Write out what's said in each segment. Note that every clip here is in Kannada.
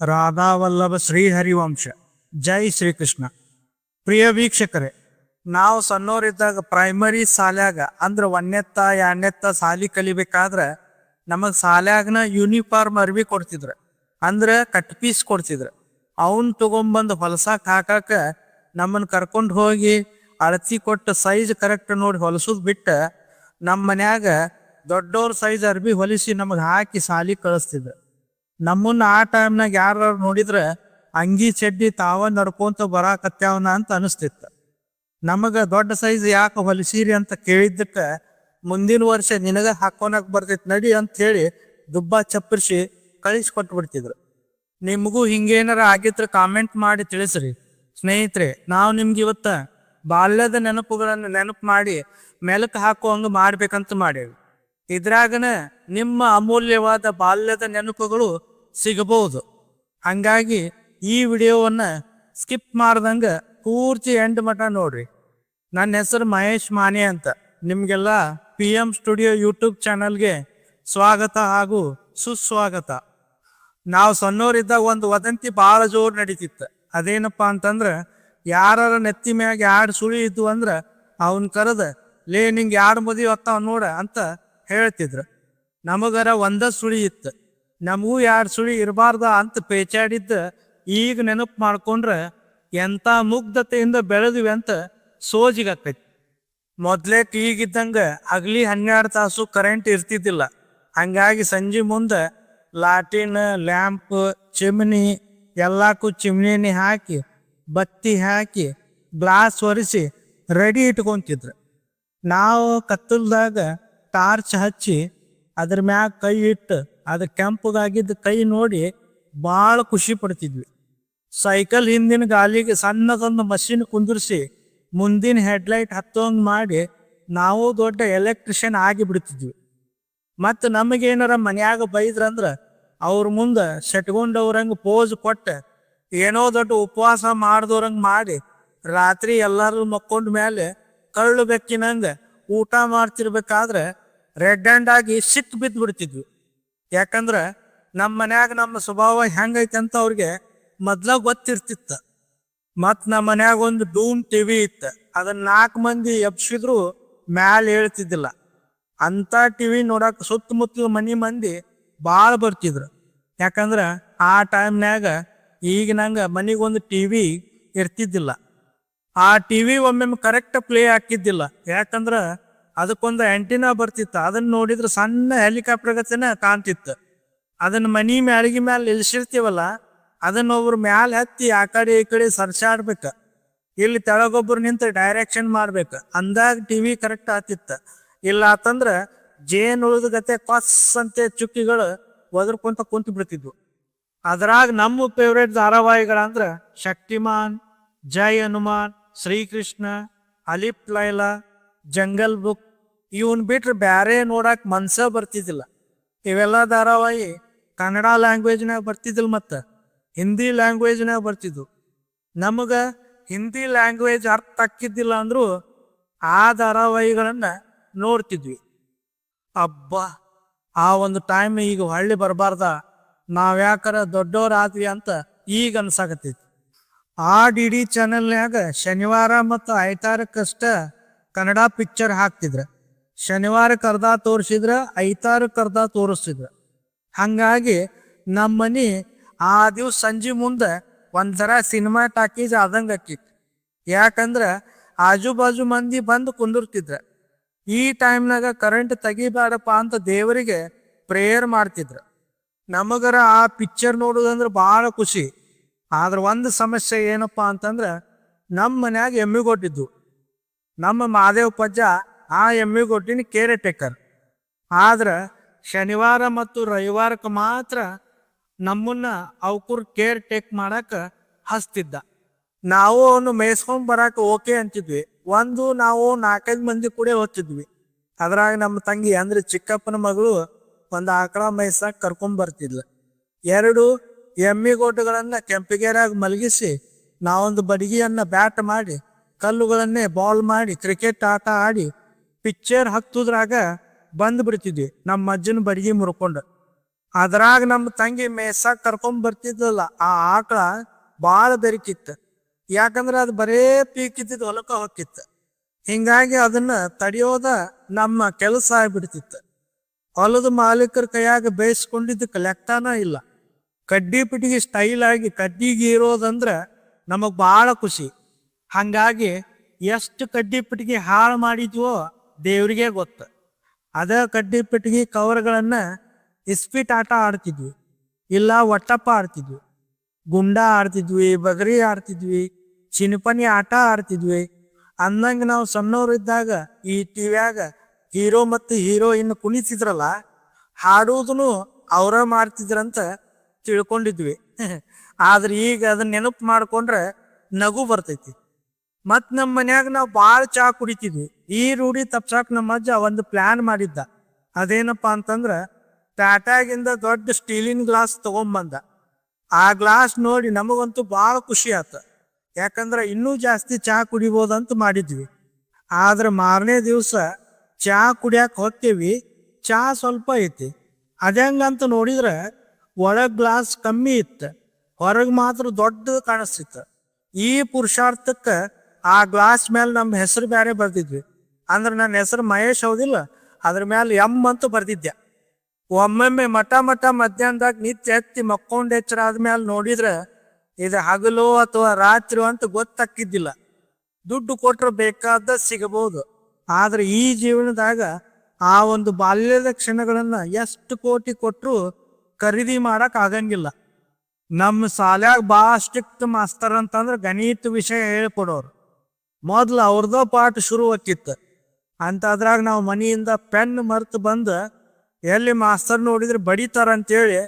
ರಾಧಾವಲ್ಲಭ ಶ್ರೀಹರಿವಂಶ. ಜೈ ಶ್ರೀಕೃಷ್ಣ. ಪ್ರಿಯ ವೀಕ್ಷಕರೇ, ನಾವು ಸಣ್ಣವರಿದ್ದಾಗ ಪ್ರೈಮರಿ ಶಾಲ್ಯಾಗ, ಅಂದ್ರೆ ಒನ್ನೆತ್ತ ಎಣ್ಣೆತ್ತ ಸಾಲಿ ಕಲಿಬೇಕಾದ್ರೆ ನಮಗ್ ಶಾಲ್ಯಾಗನ ಯೂನಿಫಾರ್ಮ್ ಅರ್ವಿ ಕೊಡ್ತಿದ್ರು. ಅಂದ್ರ ಕಟ್ ಪೀಸ್ ಕೊಡ್ತಿದ್ರು. ಅವನ್ ತಗೊಂಬಂದು ಹೊಲಸಾಕ್ ಹಾಕಾಕ ನಮ್ಮನ್ನ ಕರ್ಕೊಂಡು ಹೋಗಿ ಅಳತಿ ಕೊಟ್ಟು ಸೈಜ್ ಕರೆಕ್ಟ್ ನೋಡಿ ಹೊಲಸುದ್ ಬಿಟ್ಟ ನಮ್ಮ ಮನ್ಯಾಗ ದೊಡ್ಡವ್ರ ಸೈಜ್ ಅರ್ಬಿ ಹೊಲಿಸಿ ನಮಗ್ ಹಾಕಿ ಸಾಲಿ ಕಳಿಸ್ತಿದ್ರ. ನಮ್ಮನ್ನ ಆ ಟೈಮ್ನಾಗ ಯಾರು ನೋಡಿದ್ರೆ ಅಂಗಿ ಚಡ್ಡಿ ತಾವ ನಡ್ಕೊಂತ ಬರಾಕತ್ಯಾವನ ಅಂತ ಅನಿಸ್ತಿತ್ತ. ನಮಗ ದೊಡ್ಡ ಸೈಜ್ ಯಾಕೆ ಹೊಲಿಸೀರಿ ಅಂತ ಕೇಳಿದ್ದಕ್ಕ ಮುಂದಿನ ವರ್ಷ ನಿನಗ ಹಾಕೋನಕ್ ಬರ್ತೈತಿ ನಡಿ ಅಂತ ಹೇಳಿ ದುಬ್ಬ ಚಪ್ಪರಿಸಿ ಕಳಿಸಿ ಕೊಟ್ಬಿಡ್ತಿದ್ರು. ನಿಮಗೂ ಹಿಂಗೇನಾರ ಆಗಿದ್ರ ಕಾಮೆಂಟ್ ಮಾಡಿ ತಿಳಿಸ್ರಿ. ಸ್ನೇಹಿತರೆ, ನಾವು ನಿಮ್ಗೆ ಇವತ್ತ ಬಾಲ್ಯದ ನೆನಪುಗಳನ್ನು ನೆನಪು ಮಾಡಿ, ಮೆಲಕ್ ಹಾಕುವಂಗ ಮಾಡ್ಬೇಕಂತ ಮಾಡೇವಿ. ಇದ್ರಾಗನ ನಿಮ್ಮ ಅಮೂಲ್ಯವಾದ ಬಾಲ್ಯದ ನೆನಪುಗಳು ಸಿಗಬಹುದು. ಹಂಗಾಗಿ ಈ ವಿಡಿಯೋವನ್ನ ಸ್ಕಿಪ್ ಮಾಡ್ದಂಗ ಪೂರ್ತಿ ಎಂಡ್ ಮಟ ನೋಡ್ರಿ. ನನ್ನ ಹೆಸರು ಮಹೇಶ್ ಮಾನೆ ಅಂತ. ನಿಮ್ಗೆಲ್ಲ ಪಿ ಎಂ ಸ್ಟುಡಿಯೋ ಯೂಟ್ಯೂಬ್ ಚಾನಲ್ಗೆ ಸ್ವಾಗತ ಹಾಗೂ ಸುಸ್ವಾಗತ. ನಾವು ಸಣ್ಣವರಿದ್ದಾಗ ಒಂದು ವದಂತಿ ಬಹಳ ಜೋರು ನಡೀತಿತ್ತು. ಅದೇನಪ್ಪ ಅಂತಂದ್ರ ಯಾರ ನೆತ್ತಿ ಮ್ಯಾಗ ಯಾರು ಸುಳಿ ಇದ್ವು ಅಂದ್ರ, ಅವನ್ ಕರೆದ, ಲೇ, ನಿಂಗೆ ಯಾಡ್ ಮದುವೆ ಆಗ್ತಾವ ನೋಡ ಅಂತ ಹೇಳ್ತಿದ್ರು. ನಮಗರ ಒಂದ ಸುಳಿ ಇತ್ತು. ನಮಗೂ ಯಾರು ಸುಳಿ ಇರಬಾರ್ದ ಅಂತ ಪೇಚಾಡಿದ್ದ ಈಗ ನೆನಪು ಮಾಡ್ಕೊಂಡ್ರ ಎಂತ ಮುಗ್ಧತೆಯಿಂದ ಬೆಳೆದ್ವಿ ಅಂತ ಸೋಜಿಗಾಕೈತಿ. ಮೊದ್ಲೇಕ್ ಈಗಿದ್ದಂಗ ಅಗಲಿ ಹನ್ನೆರಡು ತಾಸು ಕರೆಂಟ್ ಇರ್ತಿದ್ದಿಲ್ಲ. ಹಂಗಾಗಿ ಸಂಜೆ ಮುಂದೆ ಲಾಟಿನ್, ಲ್ಯಾಂಪ್, ಚಿಮ್ನಿ ಎಲ್ಲಕ್ಕೂ ಚಿಮ್ನಿನಿ ಹಾಕಿ, ಬತ್ತಿ ಹಾಕಿ, ಗ್ಲಾಸ್ ಒರೆಸಿ ರೆಡಿ ಇಟ್ಕೊಂತಿದ್ರು. ನಾವು ಕತ್ತಲ್ದಾಗ ಟಾರ್ಚ್ ಹಚ್ಚಿ ಅದ್ರ ಮ್ಯಾಗ ಕೈ ಇಟ್ಟು ಅದು ಕೆಂಪಗಾಗಿದ್ದ ಕೈ ನೋಡಿ ಭಾಳ ಖುಷಿ ಪಡ್ತಿದ್ವಿ. ಸೈಕಲ್ ಹಿಂದಿನ ಗಾಲಿಗೆ ಸಣ್ಣದೊಂದು ಮಷಿನ್ ಕುಂದಿರ್ಸಿ ಮುಂದಿನ ಹೆಡ್ಲೈಟ್ ಹತ್ತೋಂಗ್ ಮಾಡಿ ನಾವು ದೊಡ್ಡ ಎಲೆಕ್ಟ್ರಿಷಿಯನ್ ಆಗಿ ಬಿಡ್ತಿದ್ವಿ. ಮತ್ತು ನಮಗೇನಾರ ಮನ್ಯಾಗ ಬೈದ್ರಂದ್ರ ಅವ್ರ ಮುಂದೆ ಸೆಟ್ಗೊಂಡವ್ರಂಗೆ ಪೋಸ್ ಕೊಟ್ಟ ಏನೋ ದೊಡ್ಡ ಉಪವಾಸ ಮಾಡ್ದವ್ರಂಗ ಮಾಡಿ ರಾತ್ರಿ ಎಲ್ಲರೂ ಮಕ್ಕೊಂಡ ಮೇಲೆ ಕಳ್ಳು ಬೆಕ್ಕಿನಂಗೆ ಊಟ ಮಾಡ್ತಿರ್ಬೇಕಾದ್ರೆ ರೆಡ್ ಹ್ಯಾಂಡ್ ಆಗಿ ಸಿಟ್ಟು ಬಿದ್ದು ಬಿಡ್ತಿದ್ವಿ ಯಾಕಂದ್ರ ನಮ್ಮ ಮನ್ಯಾಗ ನಮ್ಮ ಸ್ವಭಾವ ಹೆಂಗೈತೆ ಅಂತ ಅವ್ರಿಗೆ ಮೊದ್ಲ ಗೊತ್ತಿರ್ತಿತ್ತ. ಮತ್ ನಮ್ಮ ಮನ್ಯಾಗ ಒಂದು ಡೂಮ್ ಟಿವಿ ಇತ್ತ. ಅದನ್ನ ನಾಲ್ಕು ಮಂದಿ ಎಬ್ಸಿದ್ರು ಮ್ಯಾಲ ಹೇಳ್ತಿದ್ದಿಲ್ಲ. ಅಂತ ಟಿವಿ ನೋಡಕ್ ಸುತ್ತಮುತ್ತಲ ಮನಿ ಮಂದಿ ಭಾಳ ಬರ್ತಿದ್ರು. ಯಾಕಂದ್ರ ಆ ಟೈಮ್ನ್ಯಾಗ ಈಗ ನಂಗ ಮನಿಗೊಂದು ಟಿವಿ ಇರ್ತಿದ್ದಿಲ್ಲ. ಆ ಟಿವಿ ಒಮ್ಮೊಮ್ಮೆ ಕರೆಕ್ಟ್ ಪ್ಲೇ ಹಾಕಿದ್ದಿಲ್ಲ. ಯಾಕಂದ್ರ ಅದಕ್ಕೊಂದು ಆಂಟಿನಾ ಬರ್ತಿತ್ತು. ಅದನ್ನ ನೋಡಿದ್ರೆ ಸಣ್ಣ ಹೆಲಿಕಾಪ್ಟರ್ ಗತಿನ ಕಾಣ್ತಿತ್ತು. ಅದನ್ನ ಮನಿ ಮ್ಯಾಳಿಗೆ ಮ್ಯಾಲ ನಿಲ್ಸಿರ್ತೀವಲ್ಲ, ಅದನ್ನ ಒಬ್ರು ಮ್ಯಾಲ ಹತ್ತಿ ಆ ಕಡೆ ಈ ಕಡೆ ಸರ್ಸಾಡ್ಬೇಕ. ಇಲ್ಲಿ ತೆಳಗೊಬ್ರು ನಿಂತು ಡೈರೆಕ್ಷನ್ ಮಾಡ್ಬೇಕ. ಅಂದಾಗ ಟಿವಿ ಕರೆಕ್ಟ್ ಆತಿತ್ತ ಇಲ್ಲ ಅಂತಂದ್ರ ಜೇನ್ ಉಳಿದ ಗತೆ ಕೊಸ್ ಅಂತೆ ಚುಕ್ಕಿಗಳು ಒದರ್ಕೊಂತ ಕುಂತ ಬಿಡ್ತಿದ್ವು. ಅದ್ರಾಗ ನಮ್ಮ ಫೇವ್ರೇಟ್ ಧಾರಾವಾಹಿಗಳಂದ್ರ ಶಕ್ತಿಮಾನ್, ಜೈ ಹನುಮಾನ್, ಶ್ರೀಕೃಷ್ಣ ಅಲಿಪ್ ಲೈಲಾ, ಜಂಗಲ್ ಬುಕ್ ಇವನ್ ಬಿಟ್ರೆ ಬ್ಯಾರೆ ನೋಡಕ್ ಮನ್ಸ ಬರ್ತಿದ್ದಿಲ್ಲ. ಇವೆಲ್ಲ ಧಾರಾವಾಹಿ ಕನ್ನಡ ಲ್ಯಾಂಗ್ವೇಜ್ನಾಗ ಬರ್ತಿದ್ದಿಲ್ಲ ಮತ್ತ. ಹಿಂದಿ ಲ್ಯಾಂಗ್ವೇಜ್ನಾಗ ಬರ್ತಿದ್ವು. ನಮಗ ಹಿಂದಿ ಲ್ಯಾಂಗ್ವೇಜ್ ಅರ್ಥ ಆಕ್ಕಿದ್ದಿಲ್ಲ ಅಂದರೂ ಆ ಧಾರಾವಾಹಿಗಳನ್ನ ನೋಡ್ತಿದ್ವಿ. ಅಬ್ಬ, ಆ ಒಂದು ಟೈಮ್ ಈಗ ಹಳ್ಳಿ ಬರಬಾರ್ದ. ನಾವ್ ಯಾಕಾರ ದೊಡ್ಡವರಾದ್ವಿ ಅಂತ ಈಗ ಅನ್ಸಾಕತ್ತೈತಿ. ಆ ಡಿ ಡಿ ಚಾನೆಲ್ನ್ಯಾಗ ಶನಿವಾರ ಮತ್ತು ಐತಾರಕ್ಕಷ್ಟ ಕನ್ನಡ ಪಿಕ್ಚರ್ ಹಾಕ್ತಿದ್ರ. ಶನಿವಾರ ಕರ್ದ ತೋರಿಸಿದ್ರ, ಐತಾರ ಕರ್ದ ತೋರಿಸಿದ್ರ. ಹಂಗಾಗಿ ನಮ್ಮನಿ ಆ ದಿವ್ಸ ಸಂಜೆ ಮುಂದೆ ಒಂಥರ ಸಿನಿಮಾ ಟಾಕೀಸ್ ಆದಂಗ ಆಕಿತ್ತು ಯಾಕಂದ್ರ ಆಜು ಬಾಜು ಮಂದಿ ಬಂದು ಕುಂದಿರ್ತಿದ್ರ. ಈ ಟೈಮ್ನಾಗ ಕರೆಂಟ್ ತೆಗಿಬೇಡಪ್ಪ ಅಂತ ದೇವರಿಗೆ ಪ್ರೇಯರ್ ಮಾಡ್ತಿದ್ರ. ನಮಗರ ಆ ಪಿಕ್ಚರ್ ನೋಡೋದಂದ್ರೆ ಭಾಳ ಖುಷಿ. ಆದ್ರ ಒಂದು ಸಮಸ್ಯೆ ಏನಪ್ಪಾ ಅಂತಂದ್ರ ನಮ್ಮ ಮನ್ಯಾಗ ಎಮ್ಮಿ ಕೊಟ್ಟಿದ್ದು ನಮ್ಮ ಮಾದೇವ್ ಪಜ್ಜ ಆ ಎಮ್ಮಿ ಕೊಟ್ಟಿನಿ ಕೇರೆ ಟೇಕರ್ ಆದ್ರೆ ಶನಿವಾರ ಮತ್ತು ರವಿವಾರಕ್ಕೆ ಮಾತ್ರ ನಮ್ಮನ್ನ ಅವಕುರ್ ಕೇರ್ ಟೇಕ್ ಮಾಡಕ ಹಸ್ತಿದ್ದ ನಾವು ಅವನು ಮೇಯ್ಸ್ಕೊಂಡ್ ಬರಾಕ ಓಕೆ ಅಂತಿದ್ವಿ. ಒಂದು ನಾವು ನಾಲ್ಕೈದು ಮಂದಿ ಕೂಡ ಹೋಗ್ತಿದ್ವಿ. ಅದ್ರಾಗ ನಮ್ಮ ತಂಗಿ ಅಂದ್ರೆ ಚಿಕ್ಕಪ್ಪನ ಮಗಳು ಒಂದು ಆಕಳ ಮೇಯ್ಸಾಕ್ ಕರ್ಕೊಂಡ್ ಬರ್ತಿದ್ಲ. ಎರಡು ಎಮ್ಮಿ ಗೋಟುಗಳನ್ನ ಕೆಂಪಿಗೆರಾಗ ಮಲಗಿಸಿ ನಾವೊಂದು ಬಡಗಿಯನ್ನ ಬ್ಯಾಟ್ ಮಾಡಿ ಕಲ್ಲುಗಳನ್ನೇ ಬಾಲ್ ಮಾಡಿ ಕ್ರಿಕೆಟ್ ಆಟ ಆಡಿ ಪಿಕ್ಚರ್ ಹತ್ತುದ್ರಾಗ ಬಂದ್ ಬಿಡ್ತಿದ್ವಿ. ನಮ್ಮ ಅಜ್ಜನ ಬರಿಗಿ ಮುರ್ಕೊಂಡು. ಅದ್ರಾಗ ನಮ್ಮ ತಂಗಿ ಮೇಸ ಕರ್ಕೊಂಡ್ ಬರ್ತಿದ್ಲಲ್ಲ, ಆ ಆಕಳ ಬಾಳ ಬೆರಿಕಿತ್ತು. ಯಾಕಂದ್ರೆ ಅದು ಬರೇ ಪೀಕಿದ್ದ ಹೊಲಕ್ಕ ಹೊಕ್ಕಿತ್ತು ಹಿಂಗಾಗಿ ಅದನ್ನ ತಡಿಯೋದ ನಮ್ಮ ಕೆಲಸ ಆಗ್ಬಿಡ್ತಿತ್ತು. ಹೊಲದ ಮಾಲೀಕರ ಕೈಯಾಗ ಬೇಯಿಸ್ಕೊಂಡಿದ್ದಕ್ಕೆ ಲೆಕ್ಕನ ಇಲ್ಲ. ಕಡ್ಡಿ ಪಿಟಿಗೆ ಸ್ಟೈಲ್ ಆಗಿ ಕಡ್ಡಿಗೆ ಇರೋದಂದ್ರ ನಮಗ್ ಬಾಳ ಖುಷಿ. ಹಂಗಾಗಿ ಎಷ್ಟು ಕಡ್ಡಿ ಪಿಟಿಗೆ ಹಾಳು ಮಾಡಿದ್ವೋ ದೇವ್ರಿಗೆ ಗೊತ್ತು. ಅದ ಕಡ್ಡಿ ಪೆಟ್ಟಿಗೆ ಕವರ್ಗಳನ್ನ ಇಸ್ಪಿಟ್ ಆಟ ಆಡ್ತಿದ್ವಿ. ಇಲ್ಲ ಒಟ್ಟಪ್ಪ ಆಡ್ತಿದ್ವಿ. ಗುಂಡ ಆಡ್ತಿದ್ವಿ, ಬಗರಿ ಆಡ್ತಿದ್ವಿ, ಚಿನ್ಪನಿ ಆಟ ಆಡ್ತಿದ್ವಿ. ಅಂದಂಗ ನಾವು ಸಣ್ಣವರಿದ್ದಾಗ ಈ ಟಿವಿಯಾಗ ಹೀರೋ ಮತ್ತು ಹೀರೋಯಿನ್ ಕುಣಿತಿದ್ರಲ್ಲ ಹಾಡುವುದನ್ನು ಅವರ ಮಾಡ್ತಿದ್ರಂತ ತಿಳ್ಕೊಂಡಿದ್ವಿ. ಆದ್ರೆ ಈಗ ಅದನ್ನ ನೆನಪು ಮಾಡ್ಕೊಂಡ್ರೆ ನಗು ಬರ್ತೈತಿ. ಮತ್ ನಮ್ಮ ಮನ್ಯಾಗ ನಾವು ಭಾಳ ಚಹಾ ಕುಡಿತಿದ್ವಿ. ಈ ರೂಢಿ ತಪ್ಸಾಕ್ ನಮ್ಮ ಅಜ್ಜ ಒಂದು ಪ್ಲಾನ್ ಮಾಡಿದ್ದ. ಅದೇನಪ್ಪ ಅಂತಂದ್ರ ಟಾಟಾಗಿಂದ ದೊಡ್ಡ ಸ್ಟೀಲಿನ ಗ್ಲಾಸ್ ತಗೊಂಬಂದ. ಆ ಗ್ಲಾಸ್ ನೋಡಿ ನಮಗಂತೂ ಭಾಳ ಖುಷಿ ಆತ. ಯಾಕಂದ್ರ ಇನ್ನೂ ಜಾಸ್ತಿ ಚಹಾ ಕುಡಿಬೋದಂತ ಮಾಡಿದ್ವಿ. ಆದ್ರೆ ಮಾರನೇ ದಿವಸ ಚಹಾ ಕುಡಿಯಕ್ಕೆ ಹೋಗ್ತೇವಿ ಚಹಾ ಸ್ವಲ್ಪ ಐತಿ. ಅದಂಗಂತ ನೋಡಿದ್ರ ಒಳಗ್ ಗ್ಲಾಸ್ ಕಮ್ಮಿ ಇತ್ತು. ಹೊರಗೆ ಮಾತ್ರ ದೊಡ್ಡದು ಕಾಣಿಸ್ತಿತ್ತು. ಈ ಪುರುಷಾರ್ಥಕ್ಕ ಆ ಗ್ಲಾಸ್ ಮೇಲೆ ನಮ್ಮ ಹೆಸರು ಬೇರೆ ಬರ್ತಿದ್ವಿ ಅಂದ್ರೆ ನನ್ನ ಹೆಸರು ಮಹೇಶ್ ಹೌದಿಲ್ಲ? ಅದ್ರ ಮೇಲೆ ಎಂ ಅಂತ ಬರ್ದಿದ್ದೆ ಒಮ್ಮೊಮ್ಮೆ ಮಠ ಮಠ ಮಧ್ಯಾಹ್ನದಾಗ ನಿತ್ಯ ಎತ್ತಿ ಮಕ್ಕೊಂಡ್ ಎಚ್ಚರ ಆದ್ಮೇಲೆ ನೋಡಿದ್ರೆ ಇದು ಹಗಲು ಅಥವಾ ರಾತ್ರಿ ಅಂತ ಗೊತ್ತಾಕಿದ್ದಿಲ್ಲ ದುಡ್ಡು ಕೊಟ್ರೆ ಬೇಕಾದ ಸಿಗಬಹುದು. ಆದ್ರೆ ಈ ಜೀವನದಾಗ ಆ ಒಂದು ಬಾಲ್ಯದ ಕ್ಷಣಗಳನ್ನ ಎಷ್ಟು ಕೋಟಿ ಕೊಟ್ರು ಖರೀದಿ ಮಾಡಕ್ ಆಗಂಗಿಲ್ಲ. ನಮ್ಮ ಶಾಲ್ಯಾಗ ಭಾಳ ಸ್ಟ್ರಿಕ್ಟ್ ಮಾಸ್ತರ್ ಅಂತಂದ್ರೆ ಗಣಿತ ವಿಷಯ ಹೇಳ್ಕೊಡೋರು. ಮೊದ್ಲು ಅವ್ರದೋ ಪಾಠ ಶುರು ಆಕ್ಕಿತ್ತು ಅಂತ ಅದ್ರಾಗ ನಾವು ಮನೆಯಿಂದ ಪೆನ್ ಮರ್ತು ಬಂದು ಎಲ್ಲಿ ಮಾಸ್ತರ್ ನೋಡಿದ್ರೆ ಬಡಿತಾರ ಅಂತೇಳಿ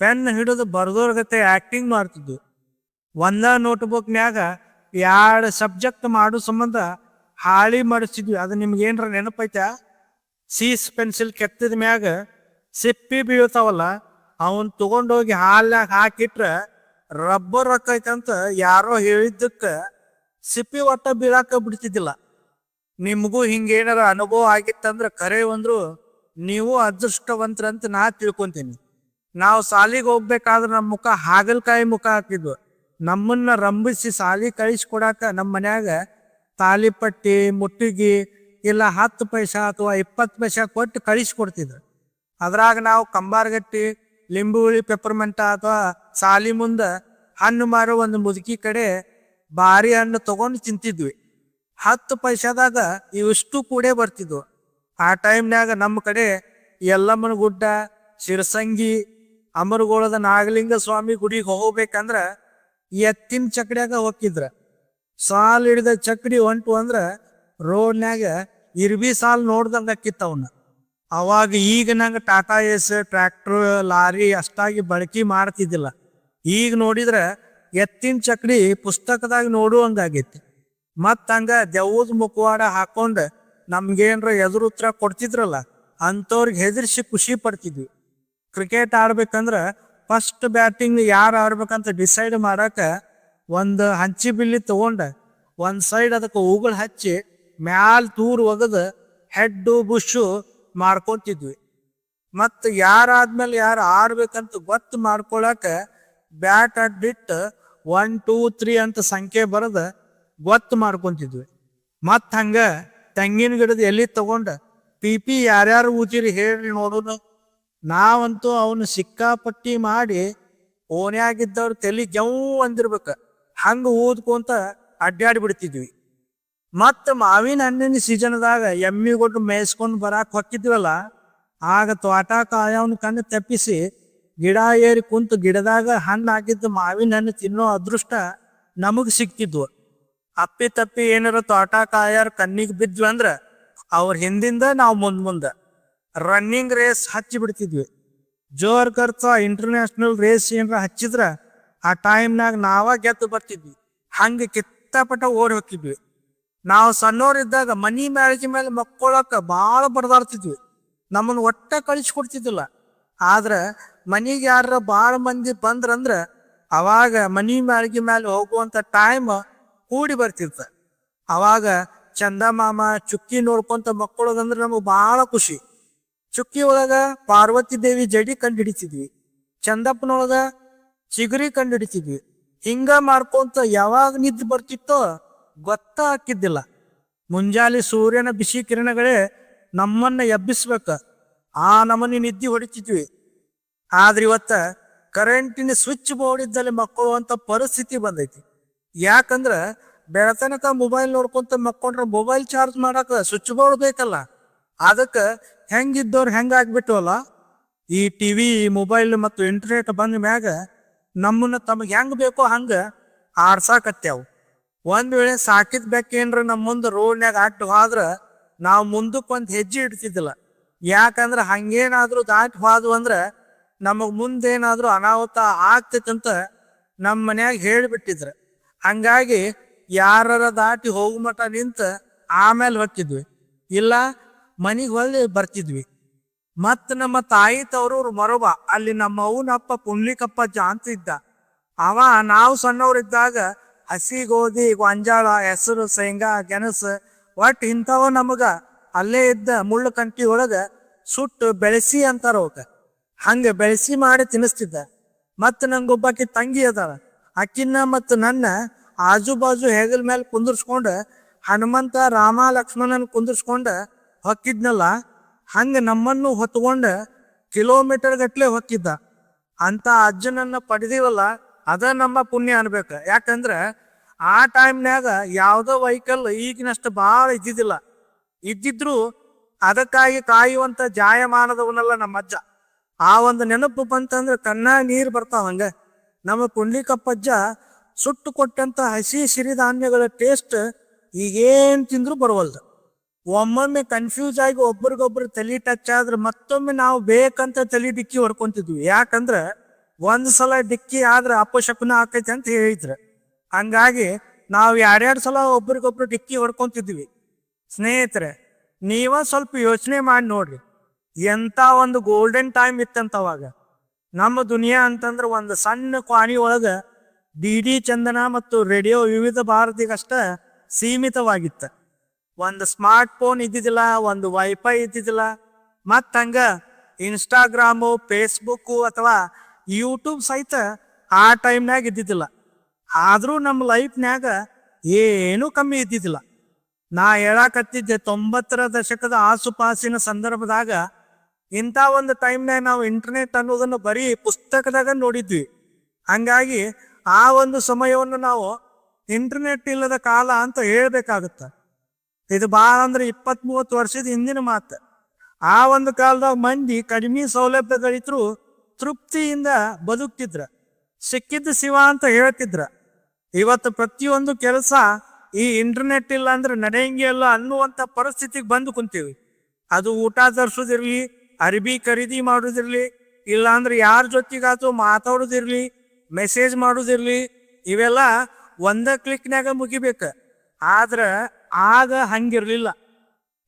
ಪೆನ್ ಹಿಡಿದು ಬರ್ದೋರ್ ಗತೆ ಆಕ್ಟಿಂಗ್ ಮಾಡ್ತಿದ್ವಿ. ಒಂದ ನೋಟ್ಬುಕ್ನ್ಯಾಗ ಎರಡು ಸಬ್ಜೆಕ್ಟ್ ಮಾಡೋ ಸಂಬಂಧ ಹಾಳಿ ಮಾಡಿಸ್ತಿದ್ವಿ ಅದು ನಿಮ್ಗೆ ಏನರ ನೆನಪೈತಾ? ಸೀಸ್ ಪೆನ್ಸಿಲ್ ಕೆತ್ತಿದ ಮ್ಯಾಗ ಸಿಪ್ಪಿ ಬೀಳ್ತಾವಲ್ಲ, ಅವನ್ ತಗೊಂಡೋಗಿ ಹಾಲ್ನಾಗ ಹಾಕಿಟ್ರ ರಬ್ಬರ್ ಅಂತ ಯಾರೋ ಹೇಳಿದ್ದಕ್ಕ ಸಿಪ್ಪಿ ಒಟ್ಟ ಬೀಳಾಕ ಬಿಡ್ತಿದ್ದಿಲ್ಲ. ನಿಮಗೂ ಹಿಂಗೇನಾರ ಅನುಭವ ಆಗಿತ್ತಂದ್ರ ಕರೆ ಅಂದ್ರು, ನೀವು ಅದೃಷ್ಟವಂತರಂತ ನಾ ತಿಳ್ಕೊಂತೀನಿ. ನಾವು ಸಾಲಿಗೆ ಹೋಗ್ಬೇಕಾದ್ರೆ ನಮ್ಮ ಮುಖ ಹಾಗಲ್ಕಾಯಿ ಮುಖ ಹಾಕಿದ್ವು. ನಮ್ಮನ್ನ ರಂಭಿಸಿ ಸಾಲಿ ಕಳಿಸ್ಕೊಡಾಕ ನಮ್ಮ ಮನ್ಯಾಗ ತಾಲಿಪಟ್ಟಿ ಮುಟ್ಟಿಗಿ, ಇಲ್ಲ ಹತ್ತು ಪೈಸಾ ಅಥವಾ ಇಪ್ಪತ್ತು ಪೈಸಾ ಕೊಟ್ಟು ಕಳಿಸ್ಕೊಡ್ತಿದ್ರು. ಅದ್ರಾಗ ನಾವು ಕಂಬಾರ್ಗಟ್ಟಿ ಲಿಂಬು ಹುಳಿ ಪೆಪ್ಪರ್ಮೆಂಟ ಅಥವಾ ಸಾಲಿ ಮುಂದೆ ಹಣ್ಣು ಮಾರೋ ಒಂದು ಮುದುಕಿ ಕಡೆ ಭಾರಿ ಹಣ್ಣು ತಗೊಂಡು ತಿಂತಿದ್ವಿ. ಹತ್ತು ಪೈಸಾದಾಗ ಇವಿಷ್ಟು ಕೂಡೇ ಬರ್ತಿದ್ವು. ಆ ಟೈಮ್ನಾಗ ನಮ್ಮ ಕಡೆ ಯಲ್ಲಮ್ಮನ ಗುಡ್ಡ, ಶಿರಸಂಗಿ, ಅಮರಗೋಳದ ನಾಗಲಿಂಗ ಸ್ವಾಮಿ ಗುಡಿಗೆ ಹೋಗ್ಬೇಕಂದ್ರ ಎತ್ತಿನ ಚಕ್ಡ್ಯಾಗ ಹೋಗಿದ್ರ ಸಾಲ್ ಹಿಡಿದ ಚಕಡಿ ಹೊಂಟು ಅಂದ್ರ ರೋಡ್ನ್ಯಾಗ ಇರ್ಬಿ ಸಾಲ್ ನೋಡ್ದಂಗ ಅವನ್ನ ಅವಾಗ ಈಗ ನಂಗೆ ಟಾಟಾ ಎಸ್, ಟ್ರ್ಯಾಕ್ಟರ್, ಲಾರಿ ಅಷ್ಟಾಗಿ ಬಳಕೆ ಮಾಡ್ತಿದ್ದಿಲ್ಲ. ಈಗ ನೋಡಿದ್ರ ಎತ್ತಿನ ಚಕ್ಡಿ ಪುಸ್ತಕದಾಗ ನೋಡುವಂಗಾಗೈತಿ ಮತ್ತ ಹಂಗ ದೆವ್ವದ ಮುಖವಾಡ ಹಾಕೊಂಡ್ ನಮ್ಗೇನ್ರ ಎದುರು ಉತ್ತರ ಕೊಡ್ತಿದ್ರಲ್ಲ, ಅಂಥವ್ರಿಗೆ ಹೆದರ್ಸಿ ಖುಷಿ ಪಡ್ತಿದ್ವಿ. ಕ್ರಿಕೆಟ್ ಆಡ್ಬೇಕಂದ್ರ ಫಸ್ಟ್ ಬ್ಯಾಟಿಂಗ್ ಯಾರು ಆಡ್ಬೇಕಂತ ಡಿಸೈಡ್ ಮಾಡಾಕ ಒಂದು ಹಂಚಿ ಬಿಲ್ಲಿ ತಗೊಂಡ ಒಂದ್ ಸೈಡ್ ಅದಕ್ಕೆ ಉಗುಳು ಹಚ್ಚಿ ಮ್ಯಾಲ್ ತೂರ್ ಒಗದ ಹೆಡ್ಡು ಬುಷು ಮಾಡ್ಕೊಂತಿದ್ವಿ ಮತ್ತು ಯಾರಾದ್ಮೇಲೆ ಯಾರು ಆಡ್ಬೇಕಂತ ಗೊತ್ತು ಮಾಡ್ಕೊಳಕ ಬ್ಯಾಟ್ ಅಡ್ಬಿಟ್ಟು ಒನ್ ಟೂ ತ್ರೀ ಅಂತ ಸಂಖ್ಯೆ ಬರದ ಗೊತ್ತು ಮಾಡ್ಕೊಂತಿದ್ವಿ. ಮತ್ ಹಂಗ ತೆಂಗಿನ ಗಿಡದ ಎಲ್ಲಿ ತಗೊಂಡ ಪಿ ಪಿ ಯಾರ್ಯಾರು ಊತಿರಿ ಹೇಳ್ರಿ ನೋಡೋನು. ನಾವಂತೂ ಅವನು ಸಿಕ್ಕಾಪಟ್ಟಿ ಮಾಡಿ ಓನ್ಯಾಗಿದ್ದವ್ರ ತಲೆ ಜವ್ ಅಂದಿರ್ಬೇಕ. ಹಂಗ ಊದ್ಕೊಂತ ಅಡ್ಡಾಡಿ ಬಿಡ್ತಿದ್ವಿ. ಮತ್ತ ಮಾವಿನ ಹಣ್ಣಿನ ಸೀಸನ್ದಾಗ ಎಮ್ಮಿ ಕೊಟ್ಟು ಮೇಯ್ಸ್ಕೊಂಡ್ ಬರಾಕ್ ಹೊಕ್ಕಿದ್ವಲ್ಲ, ಆಗ ತೋಟ ಕಾಯವನ್ ಕಣ್ಣು ತಪ್ಪಿಸಿ ಗಿಡ ಏರಿ ಕುಂತು ಗಿಡದಾಗ ಹಣ್ಣು ಹಾಕಿದ್ದ ಮಾವಿನ ಹಣ್ಣು ತಿನ್ನೋ ಅದೃಷ್ಟ ನಮಗ್ ಸಿಕ್ತಿದ್ವು. ಅಪ್ಪಿ ತಪ್ಪಿ ಏನಾರ ತೋಟ ಕಾಯರ್ ಕಣ್ಣಿಗೆ ಬಿದ್ವಿ ಅಂದ್ರ ಅವ್ರ ಹಿಂದಿಂದ ನಾವು ಮುಂದ್ ಮುಂದೆ ರನ್ನಿಂಗ್ ರೇಸ್ ಹಚ್ಚಿ ಬಿಡ್ತಿದ್ವಿ. ಜೋರ್ ಖರ್ಚ ಇಂಟರ್ನ್ಯಾಷನಲ್ ರೇಸ್ ಏನಾರ ಹಚ್ಚಿದ್ರ ಆ ಟೈಮ್ನಾಗ ನಾವ ಗೆದ್ದು ಬರ್ತಿದ್ವಿ. ಹಂಗ ಕಿತ್ತಾಪಟ ಓಡಿ ಹೋಗ್ತಿದ್ವಿ ನಾವು ಸಣ್ಣವರಿದ್ದಾಗ ಮನಿ ಮ್ಯಾರೇಜ್ ಮೇಲೆ ಮಕ್ಕೊಳಕ್ಕೆ ಭಾಳ ಬಡದಾಡ್ತಿದ್ವಿ ನಮ್ಮನ್ನ ಒಟ್ಟ ಕಳಿಸ್ಕೊಡ್ತಿದ್ದಿಲ್ಲ ಆದ್ರ ಮನಿಗೆ ಯಾರ ಭಾಳ ಮಂದಿ ಬಂದ್ರಂದ್ರ ಅವಾಗ ಮನಿ ಮ್ಯಾಳ್ಗಿ ಮೇಲೆ ಹೋಗುವಂತ ಟೈಮ್ ಕೂಡಿ ಬರ್ತಿರ್ತ. ಅವಾಗ ಚಂದ ಮಾಮ ಚುಕ್ಕಿ ನೋಡ್ಕೊಂತ ಮಕ್ಕಳೋದಂದ್ರೆ ನಮಗ್ ಬಹಳ ಖುಷಿ. ಚುಕ್ಕಿ ಒಳಗ ಪಾರ್ವತಿ ದೇವಿ ಜಡಿ ಕಂಡು ಹಿಡಿತಿದ್ವಿ ಚಂದಪ್ಪನೊಳಗ ಚಿಗುರಿ ಕಂಡು ಹಿಡಿತಿದ್ವಿ ಹಿಂಗ ಮಾಡ್ಕೊಂತ ಯಾವಾಗ ನಿದ್ದೆ ಬರ್ತಿತ್ತೋ ಗೊತ್ತ ಹಾಕಿದ್ದಿಲ್ಲ. ಮುಂಜಾನೆ ಸೂರ್ಯನ ಬಿಸಿ ಕಿರಣಗಳೇ ನಮ್ಮನ್ನ ಎಬ್ಬಿಸ್ಬೇಕ. ಆ ನಮನಿ ನಿದ್ದೆ ಹೊಡಿತಿದ್ವಿ. ಆದ್ರೆ ಇವತ್ತ ಕರೆಂಟಿನ ಸ್ವಿಚ್ ಬೋರ್ಡ್ ಇದ್ದಲ್ಲಿ ಮಕ್ಕಳುವಂತ ಪರಿಸ್ಥಿತಿ ಬಂದೈತಿ. ಯಾಕಂದ್ರ ಬೆಳತನಕ ಮೊಬೈಲ್ ನೋಡ್ಕೊಂತ ಮಕ್ಕೊಂಡ್ರ ಮೊಬೈಲ್ ಚಾರ್ಜ್ ಮಾಡಕ ಸ್ವಿಚ್ ಬೋರ್ಡ್ ಬೇಕಲ್ಲ. ಅದಕ್ಕ ಹೆಂಗಿದ್ದವ್ರು ಹೆಂಗ ಆಗ್ಬಿಟ್ಟವಲ್ಲ ಈ ಟಿವಿ ಮೊಬೈಲ್ ಮತ್ತು ಇಂಟರ್ನೆಟ್ ಬಂದ ಮ್ಯಾಗ ನಮ್ಮನ್ನ ತಮಗೆ ಹೆಂಗ್ ಬೇಕೋ ಹಂಗ ಆಡ್ಸಾಕತ್ಯಾವು ಒಂದ್ ವೇಳೆ ಸಾಕಿದ್ ಬೇಕೇನ್ರ ನಮ್ಮ ಮುಂದೆ ರೋಡ್ನ್ಯಾಗ ಅಟ್ಟು ಹೋದ್ರ ನಾವು ಮುಂದಕ್ಕೆ ಒಂದ್ ಹೆಜ್ಜೆ ಇಡ್ತಿದ್ದಿಲ್ಲ. ಯಾಕಂದ್ರ ಹಂಗೇನಾದ್ರೂ ದಾಟಿ ಹೋದ್ವು ಅಂದ್ರ ನಮಗ್ ಮುಂದೇನಾದ್ರೂ ಅನಾಹುತ ಆಗ್ತೈತಂತ ನಮ್ಮ ಮನ್ಯಾಗ ಹೇಳಿಬಿಟ್ಟಿದ್ರು. ಹಂಗಾಗಿ ಯಾರರ ದಾಟಿ ಹೋಗು ಮಠ ನಿಂತ ಆಮೇಲೆ ಹೊತ್ತಿದ್ವಿ ಇಲ್ಲ, ಮನೆಗೆ ಹೊಲ್ದು ಬರ್ತಿದ್ವಿ. ಮತ್ ನಮ್ಮ ತಾಯಿ ತವರೂರು ಮರೊಬ, ಅಲ್ಲಿ ನಮ್ಮ ಅವನಪ್ಪ ಪುಂಡ್ಲಿಕಪ್ಪ ಅಂತ ಇದ್ದ. ಅವ ನಾವು ಸಣ್ಣವರಿದ್ದಾಗ ಹಸಿ ಗೋಧಿ, ಗೊಂಜಾಳ, ಹೆಸರು, ಶೇಂಗಾ, ಗೆಣಸು ಒಟ್ ಇಂಥವ ನಮಗ ಅಲ್ಲೇ ಇದ್ದ ಮುಳ್ಳು ಕಂಟಿ ಒಳಗ ಸುಟ್ಟು ಬೆಳೆಸಿ ಅಂತಾರ ಅವಕ್ಕ. ಹಂಗ ಬೆಳೆಸಿ ಮಾಡಿ ತಿನ್ನಿಸ್ತಿದ್ದ. ಮತ್ತ ನಂಗೊಬ್ಬಾಕಿ ತಂಗಿ ಅದಾಳ. ಅಕ್ಕಿನ ಮತ್ತು ನನ್ನ ಆಜು ಬಾಜು ಹೆಗಲ್ ಮೇಲೆ ಕುಂದರ್ಸ್ಕೊಂಡ ಹನುಮಂತ ರಾಮ ಲಕ್ಷ್ಮಣನ ಕುಂದರ್ಸ್ಕೊಂಡ ಹೊಕ್ಕಿದ್ನಲ್ಲ, ಹಂಗ ನಮ್ಮನ್ನು ಹೊತ್ಕೊಂಡು ಕಿಲೋಮೀಟರ್ ಗಟ್ಲೆ ಹೊಕ್ಕಿದ್ದ. ಅಂತ ಅಜ್ಜನನ್ನ ಪಡೆದಿವಲ್ಲ ಅದ ನಮ್ಮ ಪುಣ್ಯ ಅನ್ಬೇಕು. ಯಾಕಂದ್ರೆ ಆ ಟೈಮ್ನ್ಯಾಗ ಯಾವುದೋ ವೆಹಿಕಲ್ ಈಗಿನಷ್ಟು ಭಾಳ ಇದ್ದಿದ್ದಿಲ್ಲ. ಇದ್ದಿದ್ರು ಅದಕ್ಕಾಗಿ ಕಾಯುವಂತ ಜಾಯಮಾನದವನಲ್ಲ ನಮ್ಮ ಅಜ್ಜ ಆ ಒಂದು ನೆನಪು ಬಂತಂದ್ರೆ ಕಣ್ಣ ನೀರು ಬರ್ತಾವ ಹಂಗ. ನಮ್ಮ ಪುಂಡ್ಲಿಕಪ್ಪಜ್ಜ ಸುಟ್ಟು ಕೊಟ್ಟಂತ ಹಸಿ ಸಿರಿಧಾನ್ಯಗಳ ಟೇಸ್ಟ್ ಈಗೇನ್ ತಿಂದ್ರು ಬರವಲ್ದು. ಒಮ್ಮೊಮ್ಮೆ ಕನ್ಫ್ಯೂಸ್ ಆಗಿ ಒಬ್ರಿಗೊಬ್ರು ತಲೆ ಟಚ್ ಆದ್ರೆ ಮತ್ತೊಮ್ಮೆ ನಾವು ಬೇಕಂತ ತಲೆ ಡಿಕ್ಕಿ ಹೊಡ್ಕೊಂತಿದ್ವಿ. ಯಾಕಂದ್ರೆ ಒಂದ್ ಸಲ ಡಿಕ್ಕಿ ಆದ್ರೆ ಅಪಶಕುನ ಆಕೈತಿ ಅಂತ ಹೇಳಿದ್ರು. ಹಂಗಾಗಿ ನಾವು ಎರಡೆರಡು ಸಲ ಒಬ್ರಿಗೊಬ್ರು ಡಿಕ್ಕಿ ಹೊಡ್ಕೊಂತಿದ್ವಿ. ಸ್ನೇಹಿತರೆ ನೀವ ಸ್ವಲ್ಪ ಯೋಚನೆ ಮಾಡಿ ನೋಡ್ರಿ. ಎಂತ ಒಂದು ಗೋಲ್ಡನ್ ಟೈಮ್ ಇತ್ತಂತ ಅವಾಗ. ನಮ್ಮ ದುನಿಯಾ ಅಂತಂದ್ರ ಒಂದು ಸಣ್ಣ ಕ್ವಾಣಿ ಒಳಗ ಡಿ ಡಿ ಚಂದನ ಮತ್ತು ರೇಡಿಯೋ ವಿವಿಧ ಭಾರತಿಗಷ್ಟ ಸೀಮಿತವಾಗಿತ್ತ. ಒಂದು ಸ್ಮಾರ್ಟ್ ಫೋನ್ ಇದ್ದಿದ್ದಿಲ್ಲ, ಒಂದು ವೈಫೈ ಇದ್ದಿದ್ದಿಲ್ಲ. ಮತ್ತ ಹಂಗ ಇನ್ಸ್ಟಾಗ್ರಾಮು ಫೇಸ್ಬುಕ್ ಅಥವಾ ಯೂಟ್ಯೂಬ್ ಸಹಿತ ಆ ಟೈಮ್ನಾಗ ಇದ್ದಿದ್ದಿಲ್ಲ. ಆದರೂ ನಮ್ಮ ಲೈಫ್ನ್ಯಾಗ ಏನೂ ಕಮ್ಮಿ ಇದ್ದಿದ್ದಿಲ್ಲ. ನಾ ಹೇಳಾಕತ್ತಿದ್ದೆ ತೊಂಬತ್ತರ ದಶಕದ ಆಸುಪಾಸಿನ ಸಂದರ್ಭದಾಗ ಇಂಥ ಒಂದು ಟೈಮ್ನಾಗ ನಾವು ಇಂಟರ್ನೆಟ್ ಅನ್ನೋದನ್ನು ಬರೀ ಪುಸ್ತಕದಾಗ ನೋಡಿದ್ವಿ. ಹಂಗಾಗಿ ಆ ಒಂದು ಸಮಯವನ್ನು ನಾವು ಇಂಟರ್ನೆಟ್ ಇಲ್ಲದ ಕಾಲ ಅಂತ ಹೇಳ್ಬೇಕಾಗತ್ತ. ಇದು ಭಾಳ ಅಂದ್ರೆ ಇಪ್ಪತ್ತ್ ಮೂವತ್ತು ವರ್ಷದ ಹಿಂದಿನ ಮಾತು. ಆ ಒಂದು ಕಾಲದಾಗ ಮಂದಿ ಕಡಿಮೆ ಸೌಲಭ್ಯಗಳಿದ್ರು ತೃಪ್ತಿಯಿಂದ ಬದುಕ್ತಿದ್ರ. ಸಿಕ್ಕಿದ್ದು ಶಿವ ಅಂತ ಹೇಳ್ತಿದ್ರ. ಇವತ್ತು ಪ್ರತಿಯೊಂದು ಕೆಲಸ ಈ ಇಂಟರ್ನೆಟ್ ಇಲ್ಲ ಅಂದ್ರೆ ನಡೆಯಂಗೆ ಇಲ್ಲ ಅನ್ನುವಂಥ ಪರಿಸ್ಥಿತಿಗೆ ಬಂದು ಕುಂತೀವಿ. ಅದು ಊಟ ತರಿಸೋದಿರ್ಲಿ ಅರಿಬಿ ಖರೀದಿ ಮಾಡೋದಿರ್ಲಿ, ಇಲ್ಲಾಂದ್ರೆ ಯಾರ ಜೊತೆಗಾತು ಮಾತಾಡೋದಿರ್ಲಿ ಮೆಸೇಜ್ ಮಾಡೋದಿರ್ಲಿ, ಇವೆಲ್ಲ ಒಂದ ಕ್ಲಿಕ್ನ್ಯಾಗ ಮುಗಿಬೇಕ. ಆದ್ರ ಆಗ ಹಂಗಿರ್ಲಿಲ್ಲ.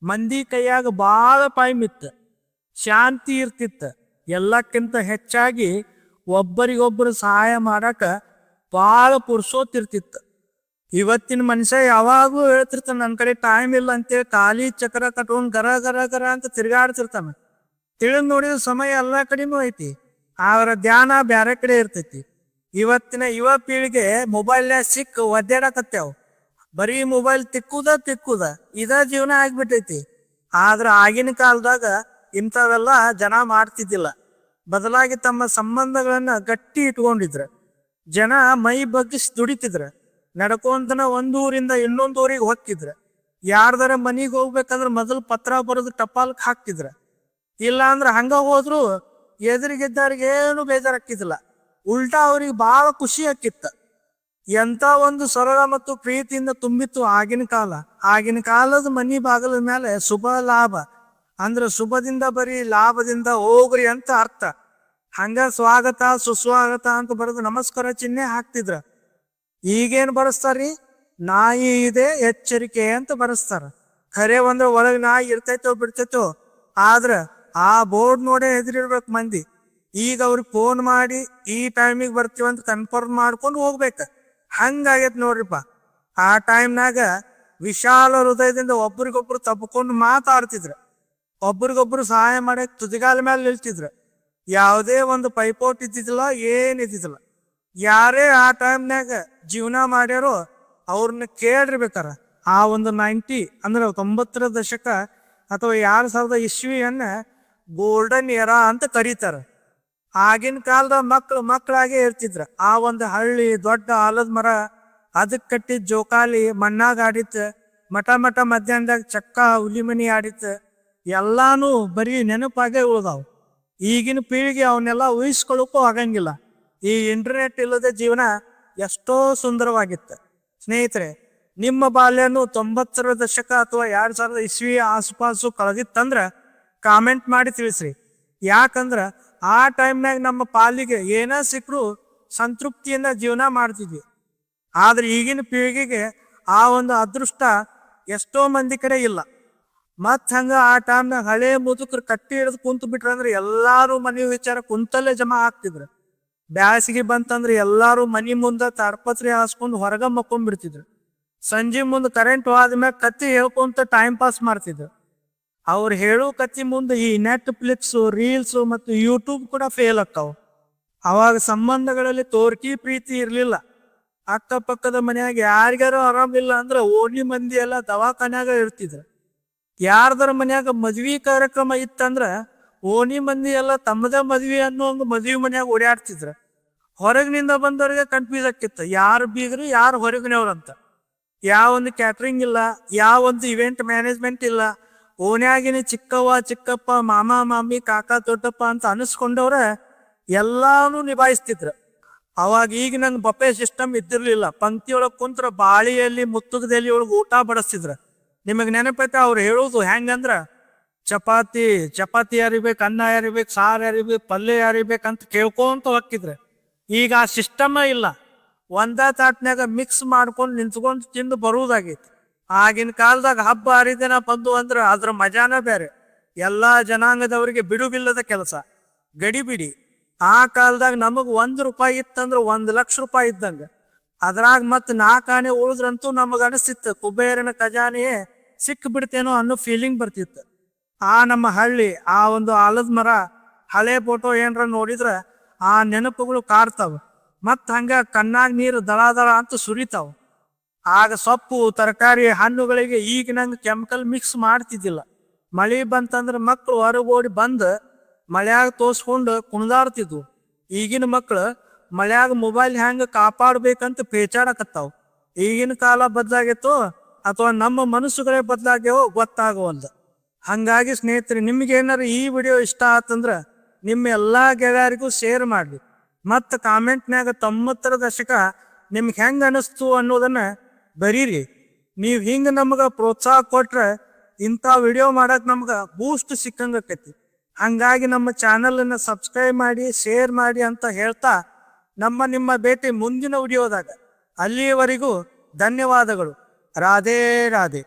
ಮಂದಿ ಕೈಯಾಗ ಬಾಳ ಟೈಮ್ ಇತ್ತು. ಶಾಂತಿ ಇರ್ತಿತ್ತು. ಎಲ್ಲಕ್ಕಿಂತ ಹೆಚ್ಚಾಗಿ ಒಬ್ಬರಿಗೊಬ್ಬರು ಸಹಾಯ ಮಾಡಾಕ ಭಾಳ ಪುರ್ಸೋತಿರ್ತಿತ್ತು ಇವತ್ತಿನ ಮನುಷ್ಯ ಯಾವಾಗೂ ಹೇಳ್ತಿರ್ತಾನೆ ನನ್ನ ಕಡೆ ಟೈಮ್ ಇಲ್ಲ ಅಂತೇಳಿ, ಖಾಲಿ ಚಕ್ರ ಕಟ್ಕೊಂಡ್ ಗರ ಗರ ಗರ ಅಂತ ತಿರ್ಗಾಡ್ತಿರ್ತಾನ. ತಿಳಿದ್ ನೋಡಿದ ಸಮಯ ಎಲ್ಲ ಕಡೆನೂ ಐತಿ. ಅವರ ಧ್ಯಾನ ಬೇರೆ ಕಡೆ ಇರ್ತೈತಿ. ಇವತ್ತಿನ ಯುವ ಪೀಳಿಗೆ ಮೊಬೈಲ್ನ್ಯಾಗ ಸಿಕ್ಕ ಒದ್ದಾಡಕತ್ತೇವ್. ಬರೀ ಮೊಬೈಲ್ ತಿಕ್ಕುದ ತಿಕ್ಕುದ ಇದ ಜೀವನ ಆಗ್ಬಿಟ್ಟೈತಿ. ಆದ್ರ ಆಗಿನ ಕಾಲದಾಗ ಇಂಥವೆಲ್ಲ ಜನ ಮಾಡ್ತಿದ್ದಿಲ್ಲ. ಬದಲಾಗಿ ತಮ್ಮ ಸಂಬಂಧಗಳನ್ನ ಗಟ್ಟಿ ಇಟ್ಕೊಂಡಿದ್ರ. ಜನ ಮೈ ಬಗ್ಗಿಸಿ ದುಡಿತಿದ್ರ. ನಡ್ಕೊಂತನ ಒಂದೂರಿಂದ ಇನ್ನೊಂದ್ ಊರಿಗೆ ಹೋಗ್ತಿದ್ರ. ಯಾರ್ದಾರ ಮನಿಗೆ ಹೋಗ್ಬೇಕಂದ್ರ ಮೊದಲು ಪತ್ರ ಬರೆದು ಟಪಾಲ್ಕ್ ಹಾಕ್ತಿದ್ರ. ಇಲ್ಲ ಅಂದ್ರೆ ಹಂಗ ಹೋದ್ರು ಎದುರಿಗಿದ್ದವ್ರಿಗೆ ಏನು ಬೇಜಾರಾಕ್ತಿದ್ದಿಲ್ಲ ಉಲ್ಟಾ ಅವ್ರಿಗೆ ಬಹಳ ಖುಷಿ ಆಕ್ಕಿತ್ತ ಎಂತ ಒಂದು ಸರಳ ಮತ್ತು ಪ್ರೀತಿಯಿಂದ ತುಂಬಿತ್ತು ಆಗಿನ ಕಾಲ. ಆಗಿನ ಕಾಲದ ಮನಿ ಬಾಗಲ ಮೇಲೆ ಶುಭ ಲಾಭ. ಅಂದ್ರೆ ಶುಭದಿಂದ ಬರೀ ಲಾಭದಿಂದ ಹೋಗ್ರಿ ಅಂತ ಅರ್ಥ. ಹಂಗ ಸ್ವಾಗತ, ಸುಸ್ವಾಗತ ಅಂತ ಬರೆದು ನಮಸ್ಕಾರ ಚಿಹ್ನೆ ಹಾಕ್ತಿದ್ರ. ಈಗೇನ್ ಬರೆಸ್ತಾರಿ? ನಾಯಿ ಇದೆ, ಎಚ್ಚರಿಕೆ ಅಂತ ಬರೆಸ್ತಾರ. ಖರೆ ಒಂದ್ರೆ ಒಳಗೆ ನಾಯಿ ಇರ್ತೈತೋ ಬಿಡ್ತೈತೋ, ಆದ್ರ ಆ ಬೋರ್ಡ್ ನೋಡೇ ಹೆದರಿರ್ಬೇಕು ಮಂದಿ. ಈಗ ಅವ್ರಿಗೆ ಫೋನ್ ಮಾಡಿ ಈ ಟೈಮಿಗೆ ಬರ್ತೀವಂತ ಕನ್ಫರ್ಮ್ ಮಾಡ್ಕೊಂಡು ಹೋಗ್ಬೇಕ. ಹಂಗಾಗೈತೆ ನೋಡ್ರಿಪ್ಪ. ಆ ಟೈಮ್ನಾಗ ವಿಶಾಲ ಹೃದಯದಿಂದ ಒಬ್ರಿಗೊಬ್ರು ತಬ್ಕೊಂಡು ಮಾತಾಡ್ತಿದ್ರ. ಒಬ್ರಿಗೊಬ್ರು ಸಹಾಯ ಮಾಡಕ್ ತುದಿಗಾಲ ಮೇಲೆ ನಿಲ್ತಿದ್ರು. ಯಾವುದೇ ಒಂದು ಪೈಪೋಟ್ ಇದ್ದಿದ್ದಿಲ್ಲ, ಏನ್ ಇದ್ದಿದ್ದಿಲ್ಲ. ಯಾರೇ ಆ ಟೈಮ್ನಾಗ ಜೀವನ ಮಾಡ್ಯಾರೋ ಅವ್ರನ್ನ ಕೇಳ್ರಿ ಬೇಕಾರ ಆ ಒಂದು ನೈಂಟಿ ಅಂದ್ರೆ ತೊಂಬತ್ತರ ದಶಕ ಅಥವಾ ಎರಡ್ ಸಾವಿರದ ಇಸ್ವಿಯನ್ನ ಗೋಲ್ಡನ್ ಏರಾ ಅಂತ ಕರೀತಾರ. ಆಗಿನ ಕಾಲದ ಮಕ್ಳು ಮಕ್ಕಳಾಗೆ ಇರ್ತಿದ್ರ. ಆ ಒಂದು ಹಳ್ಳಿ ದೊಡ್ಡ ಆಲದ ಮರ ಅದಕ್ಕೆ ಕಟ್ಟಿದ ಜೋಕಾಲಿ ಮಣ್ಣಾಗ ಆಡಿತ್ ಮಠ ಮಠ ಮಧ್ಯಾಹ್ನದಾಗ ಚಕ್ಕ ಹುಲಿಮನಿ ಆಡಿತ್ ಎಲ್ಲಾನು ಬರೀ ನೆನಪಾಗೆ ಉಳ್ದಾವ್. ಈಗಿನ ಪೀಳಿಗೆ ಅವನ್ನೆಲ್ಲ ಊಹಿಸ್ಕೊಳ್ಳೋಕ್ಕೂ ಆಗಂಗಿಲ್ಲ. ಈ ಇಂಟರ್ನೆಟ್ ಇಲ್ಲದ ಜೀವನ ಎಷ್ಟೋ ಸುಂದರವಾಗಿತ್ತು. ಸ್ನೇಹಿತರೆ, ನಿಮ್ಮ ಬಾಲ್ಯನು ತೊಂಬತ್ತರ ದಶಕ ಅಥವಾ ಎರಡ್ ಸಾವಿರದ ಇಸ್ವಿ ಆಸುಪಾಸು ಕಳೆದಿತ್ತಂದ್ರ ಕಾಮೆಂಟ್ ಮಾಡಿ ತಿಳಿಸ್ರಿ. ಯಾಕಂದ್ರೆ ಆ ಟೈಮ್ನಾಗ ನಮ್ಮ ಪಾಲಿಗೆ ಏನೇ ಸಿಕ್ಕರು ಸಂತೃಪ್ತಿಯಿಂದ ಜೀವನ ಮಾಡ್ತಿದ್ವಿ. ಆದ್ರೆ ಈಗಿನ ಪೀಳಿಗೆಗೆ ಆ ಒಂದು ಅದೃಷ್ಟ ಎಷ್ಟೋ ಮಂದಿ ಕಡೆ ಇಲ್ಲ. ಮತ್ ಹಂಗ ಆ ಟೈಮ್ನಾಗ ಹಳೆ ಮುದುಕರು ಕಟ್ಟಿ ಹಿಡಿದು ಕುಂತು ಬಿಟ್ರಂದ್ರೆ ಎಲ್ಲಾರು ಮನೆ ವಿಚಾರ ಕುಂತಲ್ಲೇ ಜಮಾ ಆಗ್ತಿದ್ರು. ಬ್ಯಾಸಿಗೆ ಬಂತಂದ್ರೆ ಎಲ್ಲಾರು ಮನಿ ಮುಂದೆ ತಾಡ್ಪತ್ರಿ ಹಾಸ್ಕೊಂಡು ಹೊರಗ ಮಕ್ಕೊಂಡ್ಬಿಡ್ತಿದ್ರು ಸಂಜೆ ಮುಂದೆ ಕರೆಂಟ್ ಹೋದ್ಮ್ಯಾಗ ಕತ್ತಿ ಹೇಳ್ಕೊಂತ ಟೈಮ್ ಪಾಸ್ ಮಾಡ್ತಿದ್ರು. ಅವ್ರು ಹೇಳೋ ಕತ್ತಿ ಮುಂದೆ ಈ ನೆಟ್ಫ್ಲಿಕ್ಸು ರೀಲ್ಸು ಮತ್ತು ಯೂಟ್ಯೂಬ್ ಕೂಡ ಫೇಲ್ ಆಕ್ಕಾವ ಅವಾಗ ಸಂಬಂಧಗಳಲ್ಲಿ ತೋರ್ಕಿ ಪ್ರೀತಿ ಇರಲಿಲ್ಲ. ಅಕ್ಕಪಕ್ಕದ ಮನೆಯಾಗ ಯಾರಿಗಾರು ಆರಾಮಿಲ್ಲ ಅಂದ್ರೆ ಓಣಿ ಮಂದಿ ಎಲ್ಲ ದವಾಖಾನ್ಯಾಗ ಇರ್ತಿದ್ರು. ಯಾರ್ದರ ಮನ್ಯಾಗ ಮದ್ವಿ ಕಾರ್ಯಕ್ರಮ ಇತ್ತಂದ್ರ ಓಣಿ ಮಂದಿ ಎಲ್ಲ ತಮ್ಮದೇ ಮದ್ವಿ ಅನ್ನೋ ಒಂದು ಮದ್ವಿ ಮನ್ಯಾಗ ಓಡಾಡ್ತಿದ್ರ ಹೊರಗಿನಿಂದ ಬಂದವ್ರಿಗೆ ಕನ್ಫ್ಯೂಸ್ ಆಕಿತ್ತು ಯಾರು ಬೀಗರು, ಯಾರು ಹೊರಗಿನವ್ರಂತ ಯಾವ ಒಂದು ಕ್ಯಾಟ್ರಿಂಗ್ ಇಲ್ಲ ಯಾವ ಒಂದು ಇವೆಂಟ್ ಮ್ಯಾನೇಜ್ಮೆಂಟ್ ಇಲ್ಲ ಓಣ್ಯಾಗಿನ ಚಿಕ್ಕವ್ವ, ಚಿಕ್ಕಪ್ಪ, ಮಾಮ, ಮಾಮಿ, ಕಾಕ, ದೊಡ್ಡಪ್ಪ ಅಂತ ಅನಿಸ್ಕೊಂಡವ್ರ ಎಲ್ಲಾನು ನಿಭಾಯಿಸ್ತಿದ್ರ. ಅವಾಗ ಈಗ ನಂಗೆ ಬಫೆ ಸಿಸ್ಟಮ್ ಇದ್ದಿರ್ಲಿಲ್ಲ. ಪಂಕ್ತಿಯೊಳಗ್ ಕುಂತ್ರ ಬಾಳಿಯಲ್ಲಿ ಮುತ್ತುಗದಲ್ಲಿ ಒಳಗೆ ಊಟ ಬಡಿಸ್ತಿದ್ರ. ನಿಮಗ್ ನೆನಪೈತೆ ಅವ್ರು ಹೇಳೋದು ಹೆಂಗಂದ್ರ ಚಪಾತಿ ಚಪಾತಿ ಯಾರಿಬೇಕು ಅನ್ನ ಯಾರಿಬೇಕು ಸಾರು ಯಾರಿಬೇಕು ಪಲ್ಯ ಯಾರಿಬೇಕು ಅಂತ ಕೇಳ್ಕೊಂತ ಹೊಕ್ಕಿದ್ರು ಈಗ ಆ ಸಿಸ್ಟಮ ಇಲ್ಲ. ಒಂದ ತಾಟ್ನ್ಯಾಗ ಮಿಕ್ಸ್ ಮಾಡ್ಕೊಂಡು ನಿಂತ್ಕೊಂಡು ತಿಂದು ಬರುವುದಾಗೈತಿ ಆಗಿನ ಕಾಲದಾಗ ಹಬ್ಬ ಹರಿದಿನ ಬಂದು ಅಂದ್ರೆ ಅದ್ರ ಮಜಾನ ಬೇರೆ. ಎಲ್ಲಾ ಜನಾಂಗದವರಿಗೆ ಬಿಡುಬಿಲ್ಲದ ಕೆಲಸ. ಗಡಿಬಿಡಿ. ಆ ಕಾಲದಾಗ ನಮಗ್ ಒಂದ್ ರೂಪಾಯಿ ಇತ್ತಂದ್ರ ಒಂದ್ ಲಕ್ಷ ರೂಪಾಯಿ ಇದ್ದಂಗ. ಅದ್ರಾಗ ಮತ್ ನಾಲ್ಕಾಣೆ ಉಳಿದ್ರಂತೂ ನಮಗ ಅನಿಸ್ತಿತ್ತು, ಕುಬೇರನ ಖಜಾನೆಯೇ ಸಿಕ್ಕ ಬಿಡ್ತೇನೋ ಅನ್ನೋ ಫೀಲಿಂಗ್ ಬರ್ತಿತ್ತು. ಆ ನಮ್ಮ ಹಳ್ಳಿ, ಆ ಒಂದು ಆಲದ ಮರ, ಹಳೆ ಫೋಟೋ ಏನರ ನೋಡಿದ್ರ ಆ ನೆನಪುಗಳು ಕಾಡ್ತಾವ. ಮತ್ ಹಂಗ ಕಣ್ಣಾಗ ನೀರು ದಳ ದಳ ಅಂತ ಸುರಿತಾವ. ಆಗ ಸೊಪ್ಪು, ತರಕಾರಿ, ಹಣ್ಣುಗಳಿಗೆ ಈಗ ನಂಗೆ ಕೆಮಿಕಲ್ ಮಿಕ್ಸ್ ಮಾಡ್ತಿದ್ದಿಲ್ಲ. ಮಳೆ ಬಂತಂದ್ರೆ ಮಕ್ಕಳು ಹೊರಗೋಡಿ ಬಂದು ಮಳೆಯಾಗ ತೋರಿಸ್ಕೊಂಡು ಕುಣಿದಾಡ್ತಿದ್ವು. ಈಗಿನ ಮಕ್ಕಳು ಮಳೆಯಾಗ ಮೊಬೈಲ್ ಹೆಂಗೆ ಕಾಪಾಡ್ಬೇಕಂತ ಪೇಚಾಡಕತ್ತಾವ. ಈಗಿನ ಕಾಲ ಬದಲಾಗಿತ್ತು ಅಥವಾ ನಮ್ಮ ಮನಸ್ಸುಗಳೇ ಬದಲಾಗ್ಯಾವೋ ಗೊತ್ತಾಗವಲ್ದು. ಹಂಗಾಗಿ ಸ್ನೇಹಿತರೆ, ನಿಮ್ಗೆ ಏನಾರು ಈ ವಿಡಿಯೋ ಇಷ್ಟ ಆತಂದ್ರೆ ನಿಮ್ಮ ಎಲ್ಲಾ ಗೆಳೆಯರಿಗೂ ಶೇರ್ ಮಾಡ್ರಿ. ಮತ್ತು ಕಾಮೆಂಟ್ನ್ಯಾಗ ತೊಂಬತ್ತರ ದಶಕ ನಿಮ್ಗೆ ಹೆಂಗೆ ಅನಿಸ್ತು ಅನ್ನೋದನ್ನ ಬರೀರಿ. ನೀವ್ ಹಿಂಗ ನಮಗ ಪ್ರೋತ್ಸಾಹ ಕೊಟ್ರೆ ಇಂಥ ವಿಡಿಯೋ ಮಾಡಕ್ ನಮ್ಗ ಬೂಸ್ಟ್ ಸಿಕ್ಕಂಗ ಕತಿ ಹಂಗಾಗಿ ನಮ್ಮ ಚಾನೆಲ್ ಅನ್ನ ಸಬ್ಸ್ಕ್ರೈಬ್ ಮಾಡಿ ಶೇರ್ ಮಾಡಿ ಅಂತ ಹೇಳ್ತಾ ನಮ್ಮ ನಿಮ್ಮ ಭೇಟಿ ಮುಂದಿನ ವಿಡಿಯೋದಾಗ ಅಲ್ಲಿಯವರೆಗೂ ಧನ್ಯವಾದಗಳು. ರಾಧೇ, ರಾಧೆ.